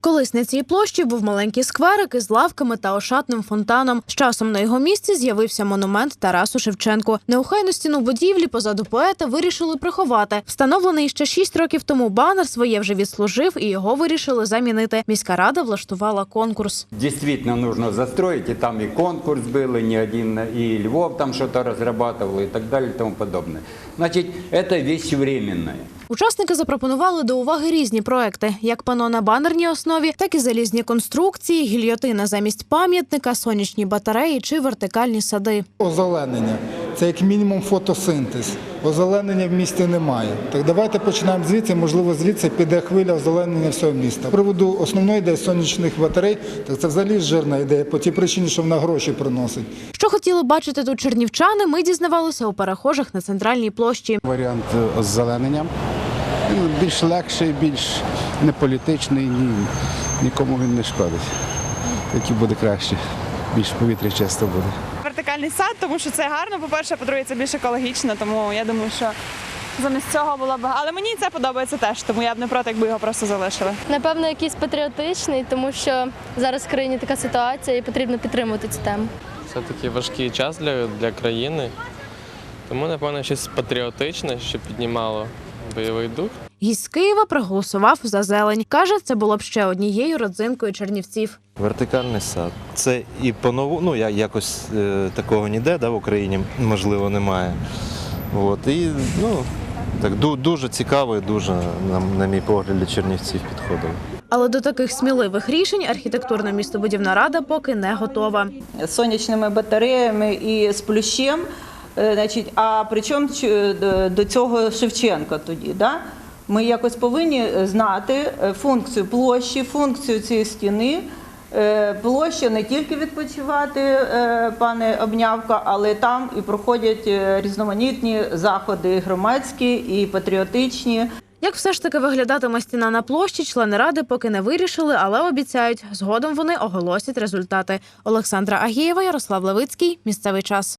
Колись на цій площі був маленький скверик із лавками та ошатним фонтаном. З часом на його місці з'явився монумент Тарасу Шевченку. Неухайну стіну будівлі позаду поета вирішили приховати. Встановлений ще шість років тому банер своє вже відслужив, і його вирішили замінити. Міська рада влаштувала конкурс. Действительно нужно застроить, и там и конкурс был, и не один, и Львов там что-то разрабатывал, и так далее, и тому подобное. Значит, это вещь временная. Учасники запропонували до уваги різні проекти: як пано на банерній основі, так і залізні конструкції, гільйотина замість пам'ятника, сонячні батареї чи вертикальні сади. Озеленення це як мінімум фотосинтез. Озеленення в місті немає. Так давайте починаємо звідси. Можливо, звідси піде хвиля озеленення всього міста. З приводу основної ідеї сонячних батарей, так це взагалі жирна ідея по тій причині, що вона гроші приносить. Що хотіли бачити тут чернівчани, ми дізнавалися у перехожих на центральній площі. Варіант озеленення. Він більш легший, більш неполітичний, ні, нікому він не шкодить. Такий буде краще, більш повітря чисто буде. вертикальний сад, тому що це гарно. По-перше, по-друге, це більш екологічно, тому я думаю, що замість цього було б. Але мені це подобається теж, тому я б не проти, якби його просто залишили. Напевно, якийсь патріотичний, тому що зараз в країні така ситуація і потрібно підтримувати цю тему. Це такий важкий час для, для країни. Тому, напевно, щось патріотичне, що піднімало бойовий дух. Гість Києва проголосував за зелень. каже, це було б ще однією родзинкою чернівців. Вертикальний сад. Це і по нову, ну я якось е, такого ніде да, в Україні можливо немає. От, і ну, так дуже цікаво і дуже, на, на мій погляд, для чернівців підходило. Але до таких сміливих рішень архітектурна містобудівна рада поки не готова. сонячними батареями і з плющем. Е, Значить, а при чому до- до цього Шевченка тоді? Да? Ми якось повинні знати е, функцію площі, функцію цієї стіни. Е, Площа не тільки відпочивати, е, пане Обнявка, але там і проходять е, різноманітні заходи громадські і патріотичні. Як все ж таки виглядатиме стіна на площі, члени ради поки не вирішили, але обіцяють, згодом вони оголосять результати. Олександра Агієва, Ярослав Левицький. Місцевий час.